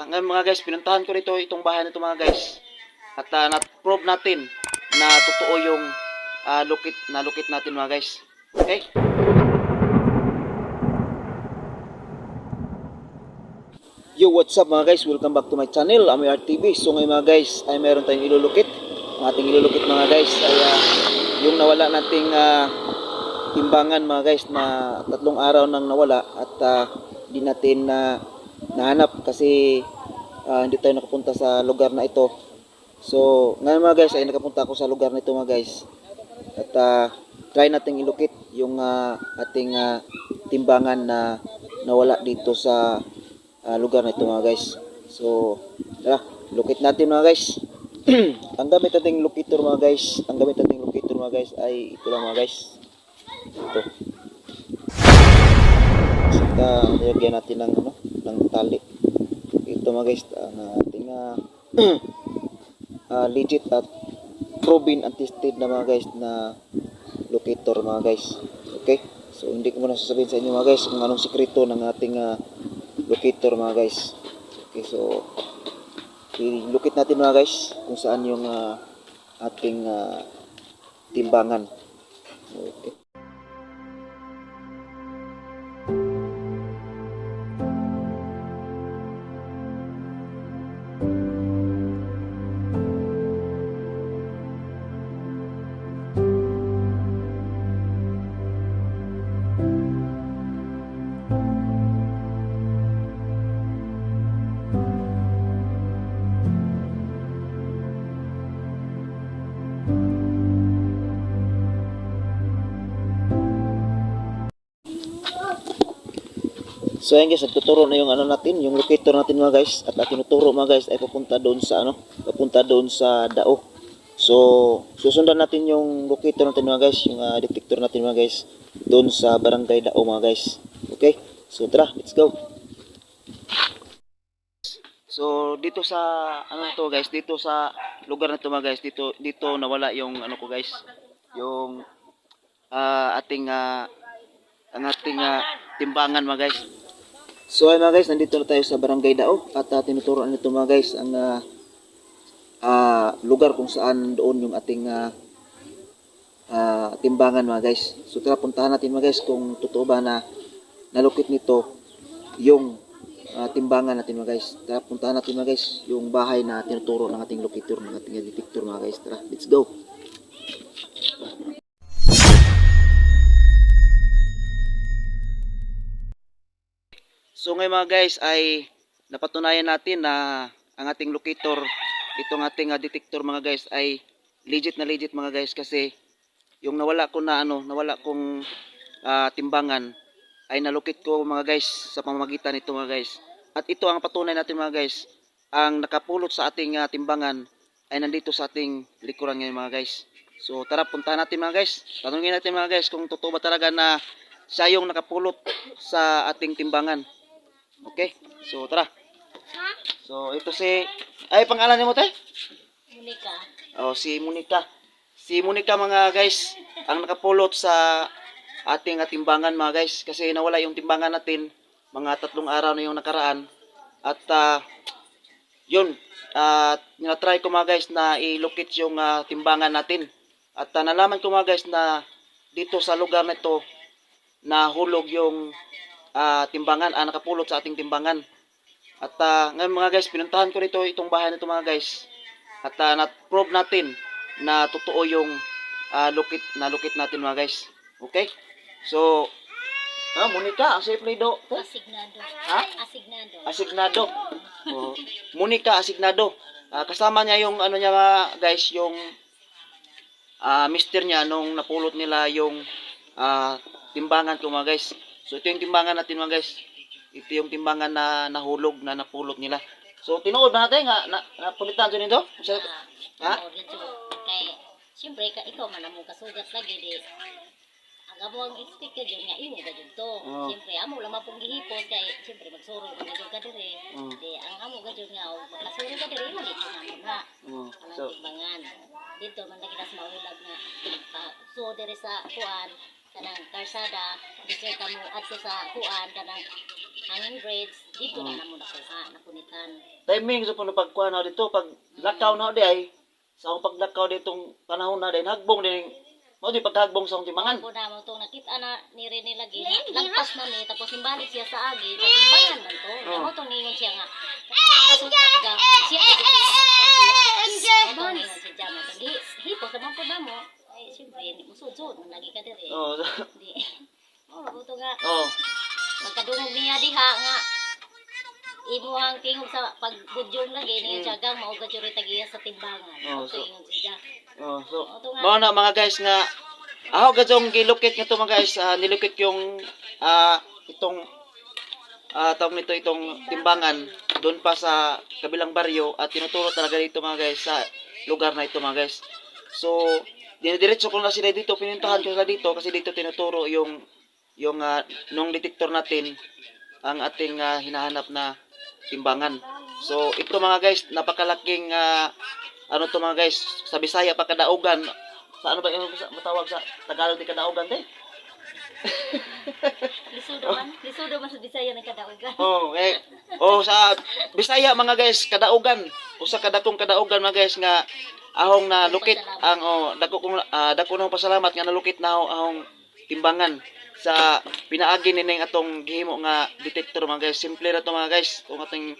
Ngayon mga guys, pinuntahan ko dito itong bahay nito mga guys. At uh, na-prove natin na totoo yung ah, lukit na lukit natin mga guys. Okay? Yo, what's up mga guys? Welcome back to my channel, Art TV. So ngayon mga guys, ay meron tayong ilulukit. Ang ating ilulukit mga guys ay ah, yung nawala nating ah, timbangan mga guys na tatlong araw nang nawala at ah, di natin na nahanap kasi ah, hindi tayo nakapunta sa lugar na ito. So, ngayon mga guys ay nakapunta ako sa lugar na ito mga guys. At ah, try nating ilukit yung ah, ating ah, timbangan na nawala dito sa ah, lugar na ito mga guys. So, tara, lukit natin mga guys. ang gamit nating locator mga guys, ang gamit nating locator mga guys ay ito lang mga guys. Ito. Saka nilagyan natin ng ano, ng tali. Ito mga guys, ang ating ah, ah, legit at proven and tested na mga guys na locator mga guys. Okay? So hindi ko muna sasabihin sa inyo mga guys kung anong sikreto ng ating ah, locator mga guys. Okay, so i-locate natin mga guys kung saan yung ah, ating ah, timbangan. Okay. So ayan guys, nagtuturo na yung ano natin, yung locator natin mga guys. At ang tinuturo mga guys ay papunta doon sa ano, papunta doon sa dao. So susundan natin yung locator natin mga guys, yung ah, detector natin mga guys, doon sa barangay dao mga guys. Okay? So tara, let's go. So dito sa ano to guys, dito sa lugar na to mga guys, dito dito nawala yung ano ko guys, yung ah, ating ah, ang ating ah, timbangan mga guys. So ay mga guys, nandito na tayo sa Barangay Dao at uh, tinuturoan nito mga guys ang ah, ah, lugar kung saan doon yung ating ah, ah, timbangan mga guys. So tara puntahan natin mga guys kung totoo ba na nalukit nito yung ah, timbangan natin mga guys. Tara puntahan natin mga guys yung bahay na tinuturo ng ating locator, ng ating detector mga guys. Tara, let's go. So ngayon mga guys ay napatunayan natin na ang ating locator, itong ating ah, detector mga guys ay legit na legit mga guys kasi yung nawala ko na ano, nawala kong ah, timbangan ay nalukit ko mga guys sa pamamagitan nito mga guys. At ito ang patunay natin mga guys, ang nakapulot sa ating ah, timbangan ay nandito sa ating likuran ngayon mga guys. So tara puntahan natin mga guys. Tanungin natin mga guys kung totoo ba talaga na siya yung nakapulot sa ating timbangan. Okay? So, tara. So, ito si... Ay, pangalan niyo mo, te? Monica. Oh, si Monica. Si Monica, mga guys, ang nakapulot sa ating ah, timbangan, mga guys. Kasi nawala yung timbangan natin. Mga tatlong araw na yung nakaraan. At, ah, yun. At, try ko, mga guys, na i-locate yung ah, timbangan natin. At, ah, nalaman ko, mga guys, na dito sa lugar na ito, nahulog yung ah, timbangan, ah, nakapulot sa ating timbangan. At ah, ngayon mga guys, pinuntahan ko dito itong bahay nito mga guys. At ah, na-prove natin na totoo yung ah, lukit na lukit natin mga guys. Okay? So, ah, Monica, Asipledo. Asignado. Ha? Asignado. Asignado. Oh, Monica Asignado. Ah, kasama niya yung ano niya mga guys, yung ah mister niya nung napulot nila yung ah, timbangan ko mga guys. So ito yung timbangan natin mga guys. Ito yung timbangan na nahulog na napulot nila. So tinuod ba natin nga na, napulitan dyan ito? Sa, ha? Oo, dito. Kay, siyempre, ka, ikaw man kasugat lagi, di. Ang amo ang sticker dyan nga, imo ka dyan to. Oo. Siyempre, amo lang mapong gihipon, kay, siyempre, magsuro ka dyan ka dire. Oo. Di, ang amo ka dyan nga, o makasuro ka dire, imo dito na mo na. Oh, so timbangan. Dito, man lagi nas maulag nga. So, dire sa kuan, kanang karsada, dito ka mo adto sa kuan, kanang hanging braids, dito na namo nakuha, napunitan. Timing sa puno pagkuha na dito, pag lakaw na di ay, sa akong paglakaw ditong panahon na din, hagbong din, mo di paghagbong sa akong timangan. Ako na mo itong nakita na ni Rene lagi, lagpas na ni, tapos imbalik siya sa agi, sa timbangan man to. Oh. Ako itong ningon siya nga, kasungkat ka, siya ito Ito ningon siya dyan, tagi, hipo sa mga pa mo, ay siyempre, musud-sud, lagi ka dire. Oh, Di, oh, buto nga, oh. magkadungog niya diha nga, imuhang tingog sa pagbudyong lagi, niya siya gang, mauga juri tagiya sa timbangan. Oh, Ito so-. Oh, so, Mao na mga guys nga ako gadzong gilukit nga to mga guys, ah, nilukit yung ah, itong ah tawag nito itong timbangan doon pa sa kabilang baryo at tinuturo talaga dito mga guys sa lugar na ito mga guys. So, dinidiretso ko na sila dito, pinintahan ko sila dito kasi dito tinuturo yung yung ah, nung detector natin ang ating ah, hinahanap na timbangan. So, ito mga guys, napakalaking ah, ano to mga guys, sa Bisaya pa kadaugan. Sa ano ba yung matawag sa Tagalog di kadaugan de? lisudo man, lisudo man sa Bisaya ng kadaugan. Oh, eh, oh sa Bisaya mga guys, kadaugan. Usa ka dakong kadaugan mga guys nga ahong na lukit ang oh dako kong ah, dako na pasalamat nga nalukit na ahong, timbangan sa pinaagi ni ning atong gihimo nga detector mga guys. Simple ra to mga guys, kung ating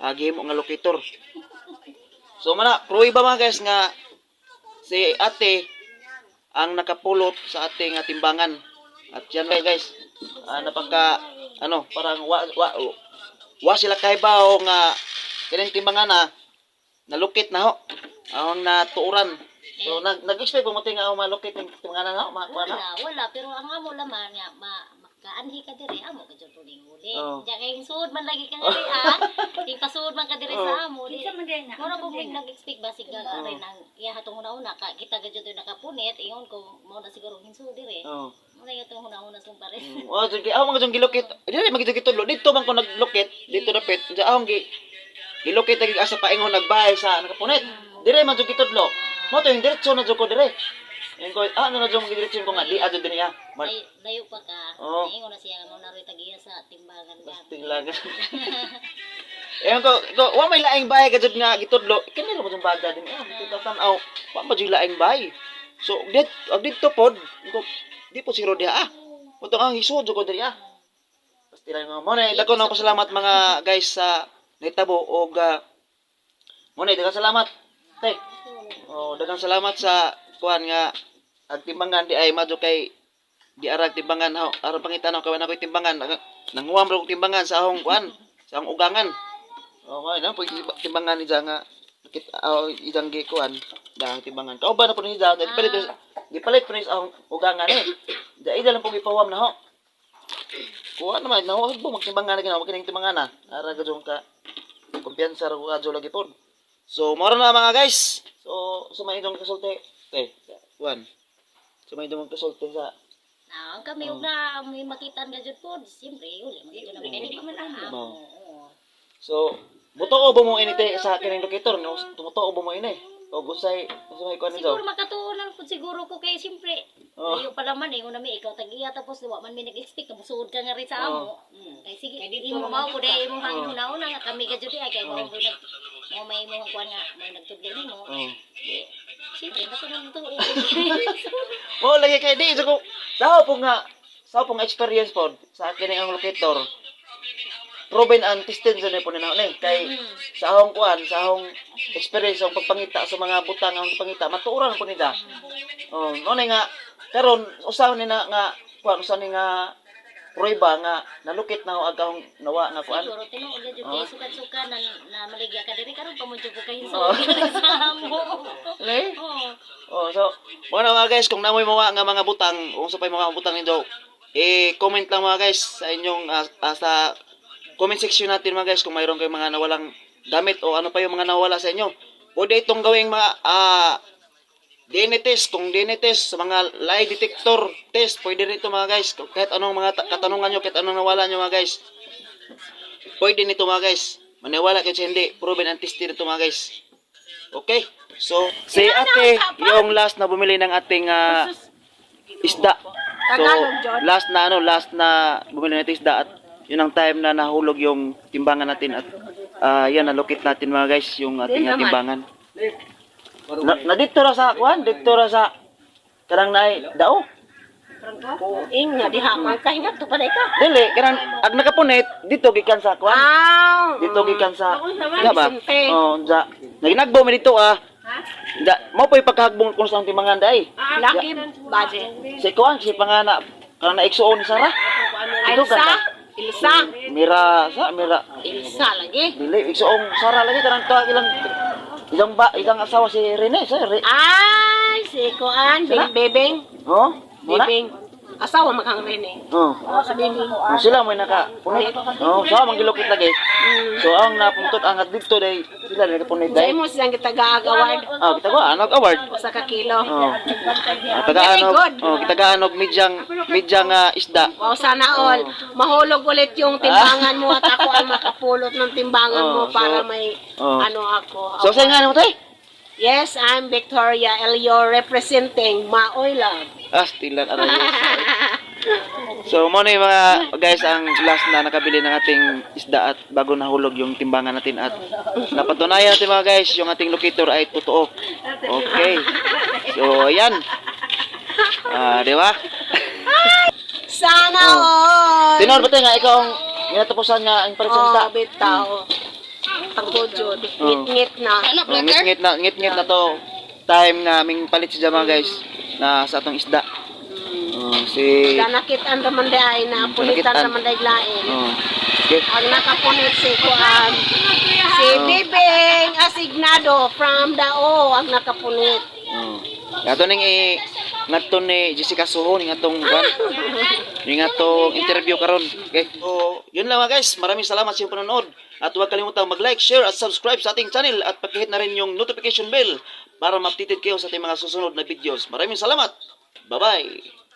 ah, gihimo nga locator. So mana, pruiba mga guys nga si ate ang nakapulot sa ating ah, timbangan. At yan ba guys, ah, napaka ano, parang wa, wa, wa sila kaibaw nga kining timbangan na nalukit na ho. Ang natuuran. So nag nag-expect mo tinga ako malukit ng timbangan na ho, Wala, wala, pero ang amo laman nga, ma, makaanhi ka dire, amo ka dyan tuling huli. Oh. Diyan kayong suod man lagi ka dire, ah. Yung pasuod man ka dire Oh. sa amo. Di, Mura po may nag-expect ba siga Oh. rin ang iya hatong una-una ka kita ga dyan nakapunit ingon ko mo na siguro hinso dire. Oh. Muna yung itong una-una sung pare. Oh, sige, ako mga gilukit. Dili magito kitudlo. Dito man ko naglukit, dito dapit. Diya akong gi gilukit lagi asa paingon nagbahay sa nakapunit. Dire man jud kitudlo. Mo to yung diretso na jud ko dire. Yung ko, ah, ano na mo diretso ko nga di adto din niya. Layo, layo pa ka. Oh. Ingon na siya mo na rin tagiya sa timbangan ka. tinglang. Ewan ko, ko, wa may laing bahay ka jud nga gitudlo. Kanila mo jud bada din. Ah, kita tanaw. Wa ba jud laing bahay. So, dit, ag dito pod, ko, di po siguro diha ah. Mo ang hisod jud ko diri ah. Basta lang mo na dako na pasalamat mga guys sa nahitabo og uh, mo na daghang salamat. Te. Oh, daghang salamat sa kuan nga ang timbangan di ay madyo kay di arag timbangan ha aron pangitan ako kawan ako timbangan Nang- nanguwam ra kog timbangan sa akong kuan sa akong ugangan. Okay na pag timbangan ni nga kit uh, idang gi kuan dang timbangan. Kauban na po ni Jang, di palit di palit po ni sa akong ugangan eh. Da ida lang po gipawam na ho. Kuha naman, nahuwag po magtimbangan na ginawa, magkining timbangan na. Ara ka ka, kumpiyansa ra ko kadyo lagi po. So, mora na mga guys. So, sumay dong kasulti. Okay, one. Sumay dong kasulti sa Na, ang kami ug na may makitan ka jud po, siyempre uli mo jud na kay di man. So, buto ko ba mo inite sa kining locator no? Tumuto ko ba mo ini? O gusay, gusay ko ano? Siguro makatuunan po siguro ko kay siyempre. Oh. Layo pa naman eh, una may ikaw tag-iya tapos wa man may nag-expect kamusuod ka nga rin sa amo. Mm. Kay sige, imo mao ko dai imo hang una-una nga kami ka jud ay kay mo mo nag mo may mo kuan nga may nagtudlo nimo. Oh. Mo lagi kay di ko. Sao po nga, sao po nga experience po sa kining ang locator. Proven and tested sa po na ni. Kay sa akong kuan, sa akong experience ang pagpangita sa mga butang ang pangita, matuoran po nila. Oh, no nga karon usaw ni na nga kuan usaw ni nga prueba nga nalukit na ako agahong nawa nga kuan. Siguro tinuod jud Oh. kay sukat-suka na, na maligya ka diri karon pa mo jud kay sa amo. Le? Oh. Oh, so, mga mga guys, kung namoy mawa nga mga butang, kung sa pa mga butang ninyo, eh, comment lang mga guys sa inyong, ah, ah, sa comment section natin mga guys, kung mayroon kayong mga nawalang gamit o ano pa yung mga nawala sa inyo. Pwede itong gawing mga, ah, DNA test, kung DNA test, sa mga lie detector test, pwede rin ito mga guys. Kahit anong mga ta- katanungan nyo, kahit anong nawala nyo mga guys. Pwede nito mga guys. Maniwala kayo sa hindi, proven and tested ito mga guys. Okay? So, si ate, yung last na bumili ng ating ah, isda. So, last na ano, last na bumili ng ating isda at yun ang time na nahulog yung timbangan natin at ah, yan nalukit natin mga guys yung ating ah, timbangan. Na, na dito ra sa kuan, dito ra sa kanang naay dao. Ing nga diha man kahingat to paday ka. Dili kanang ag nakapunit dito gikan sa kuan. Aw. Dito gikan sa Nga ba? Oh, sa naginagbo mi dito ah. Da, mo pa ipagkahagbong kung sa timbangan dai. Laki baje. Si kuan si pangana kanang naigsuon ni Sarah. Ito Ilsa. ganda. Ilsa. Mira sa mira Ilsa lagi. dili igsuong Sarah lagi kanang to ilang ilang ba ilang asawa si Rene sa Re. Ay, si Kuan, Bebeng. Oh, muna. Bebeng. Asawa makang Rene. Oh. Oh, sa Bebeng. Oh, sila may naka punit. Oh, sa manggilukit lagi. So ang napuntot angat dito day sila nakapunit Sa day. imo silang gitag-award Ah, kita ko anog award. usa ka kilo. Oh. Ah, taga-anog. Oh, kita anog midyang midyang ah, isda. Wow, sana all. Mahulog ulit yung timbangan mo at ako ang makapulot ng timbangan mo Oh, so- para may Oh. ano ako. So sa nga mo tay? Yes, I'm Victoria Elio representing Maoy Love. Ah, stilan aray. So mo na yung mga guys ang last na nakabili ng ating isda at bago nahulog yung timbangan natin at napatunayan natin mga guys yung ating locator ay totoo. Okay. So ayan. Ah, di ba? Sana Oh. all. Tinor tayo nga ikaw ang ginatapusan nga ang palit sa isda? Oh, bitaw. Tagojod. Oh. Ngit-ngit na. Oh, ngit-ngit na, ngit-ngit na to time nga aming palit siya mga guys na sa atong isda. Oh, si Kanakitan raman day ay na pulitan Kanakitan. raman day lain. Oh. Okay. Ang nakapunit si Kuan. Si Oh. Bibing Asignado from Dao ang nakapunit. Oh. Ato ning i ngadto ni Jessica Soho ning atong kwan. Ning atong interview karon. Okay. So, yun lang mga guys. Maraming salamat sa iyong panonood. At huwag kalimutang mag-like, share at subscribe sa ating channel at pag-hit na rin yung notification bell para ma-updated kayo sa ating mga susunod na videos. Maraming salamat. Bye-bye.